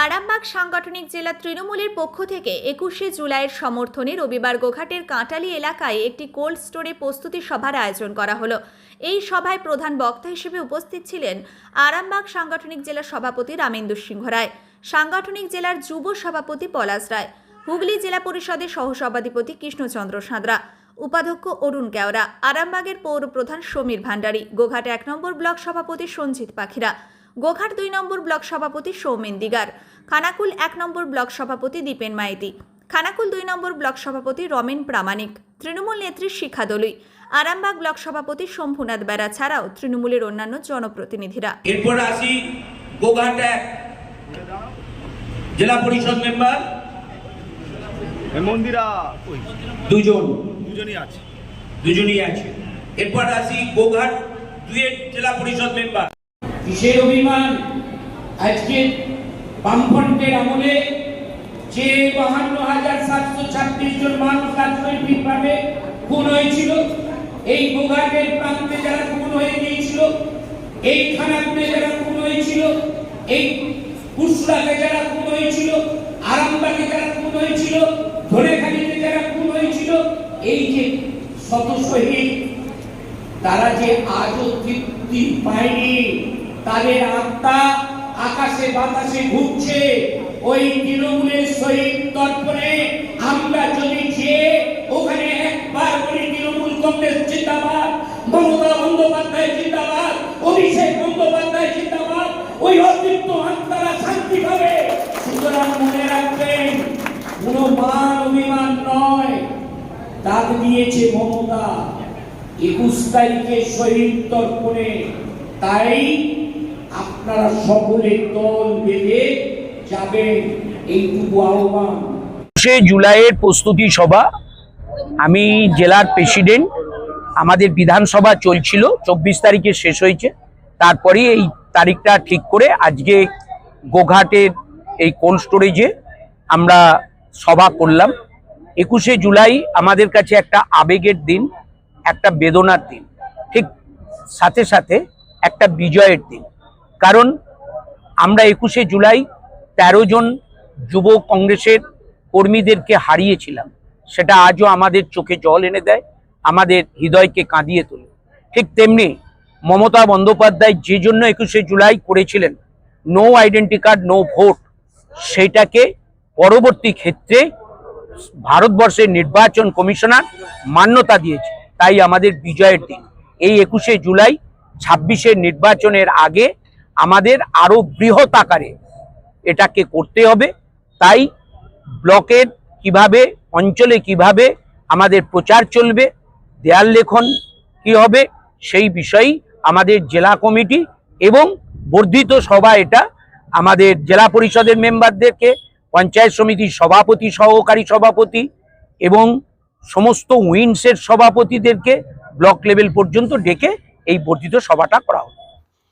আরামবাগ সাংগঠনিক জেলা তৃণমূলের পক্ষ থেকে একুশে জুলাইয়ের সমর্থনে রবিবার গোঘাটের কাঁটালি এলাকায় একটি কোল্ড স্টোরে প্রস্তুতি সভার আয়োজন করা হলো। এই সভায় প্রধান বক্তা হিসেবে উপস্থিত ছিলেন আরামবাগ সাংগঠনিক জেলা সভাপতি রামেন্দু সিংহ রায়, সাংগঠনিক জেলার যুব সভাপতি পলাশ রায়, হুগলি জেলা পরিষদের সহসভাধিপতি কৃষ্ণচন্দ্র সাঁতরা, উপাধ্যক্ষ অরুণ কেওড়া, আরামবাগের পৌর প্রধান সমীর ভান্ডারী, গোঘাট এক নম্বর ব্লক সভাপতি সঞ্জিত পাখিরা গোঘাট দুই নম্বর ব্লক সভাপতি সৌমেন দিগার। খানাকুল এক নম্বর ব্লক সভাপতি দীপেন মাইতি। খানাকুল দুই নম্বর ব্লক সভাপতি রমেন প্রামাণিক। তৃণমূল নেত্রী শিখা দলুই। আরামবাগ ব্লক সভাপতি শম্ভুনাথ বেড়া ছাড়াও তৃণমূলের অন্যান্য জনপ্রতিনিধিরা। এরপর আসি গোঘাট এক জেলা পরিষদ মেম্বার। মন্দিরা দুজন। দুজনই আছে। দুজনই আছে। এরপর আসি গোঘাট দুয়ের জেলা পরিষদ মেম্বার। কিসের অভিমান আজকে বামফ্রন্টের আমলে যে বাহান্ন হাজার সাতশো ছাব্বিশ জন মানুষ রাজনৈতিকভাবে খুন হয়েছিল, এই গোঘাটের প্রান্তে যারা খুন হয়ে গিয়েছিল, এই খানাপুরে যারা খুন হয়েছিল, এই কুসরাতে যারা খুন হয়েছিল, আরামবাগে যারা খুন হয়েছিল, ধনেখালিতে যারা খুন হয়েছিল, এই যে শত শহীদ, তারা যে আজও তৃপ্তি পায়নি। তাদের আত্মা আকাশে বাতাসে ঘুরছে। ওই তৃণমূলের শহীদ তর্পণে আমরা যদি যে ওখানে একবার বলি তৃণমূল কংগ্রেস জিন্দাবাদ, মমতা বন্দ্যোপাধ্যায় জিন্দাবাদ, অভিষেক বন্দ্যোপাধ্যায় জিন্দাবাদ, ওই অতৃপ্ত আত্মারা শান্তি পাবে। সুতরাং মনে রাখবেন কোনো মান অভিমান নয়। ডাক দিয়েছে মমতা। একুশ তারিখে শহীদ তর্পণে তাই আপনারা সকলে দল বেঁধে যাবেন। এইটুকু আহ্বান। জুলাইয়ের প্রস্তুতি সভা। আমি জেলার প্রেসিডেন্ট। আমাদের বিধানসভা চলছিল, চব্বিশ তারিখে শেষ হয়েছে। তারপরেই এই তারিখটা ঠিক করে আজকে গোঘাটের এই কোল্ড স্টোরেজে আমরা সভা করলাম। একুশে জুলাই আমাদের কাছে একটা আবেগের দিন, একটা বেদনার দিন। ঠিক সাথে সাথে একটা বিজয়ের দিন। কারণ আমরা একুশে জুলাই তেরো জন যুব কংগ্রেসের কর্মীদেরকে হারিয়েছিলাম। সেটা আজও আমাদের চোখে জল এনে দেয়, আমাদের হৃদয়কে কাঁদিয়ে তোলে। ঠিক তেমনি মমতা বন্দ্যোপাধ্যায় যে জন্য একুশে জুলাই করেছিলেন no identity card no vote সেটাকে পরবর্তী ক্ষেত্রে ভারতবর্ষের নির্বাচন কমিশনার মান্যতা দিয়েছে। তাই আমাদের বিজয়ের দিন। এই একুশে জুলাই ছাব্বিশের নির্বাচনের আগে আমাদের আরও বৃহৎ আকারে এটাকে করতে হবে। তাই ব্লকের কীভাবে, অঞ্চলে কীভাবে আমাদের প্রচার চলবে, দেয়াল লেখন কি হবে, সেই বিষয়েই আমাদের জেলা কমিটি এবং বর্ধিত সভা এটা আমাদের জেলা পরিষদের মেম্বারদেরকে, পঞ্চায়েত সমিতির সভাপতি, সহকারী সভাপতি এবং সমস্ত উইন্সের সভাপতিদেরকে ব্লক লেভেল পর্যন্ত ডেকে এই বর্ধিত সভাটা করা হবে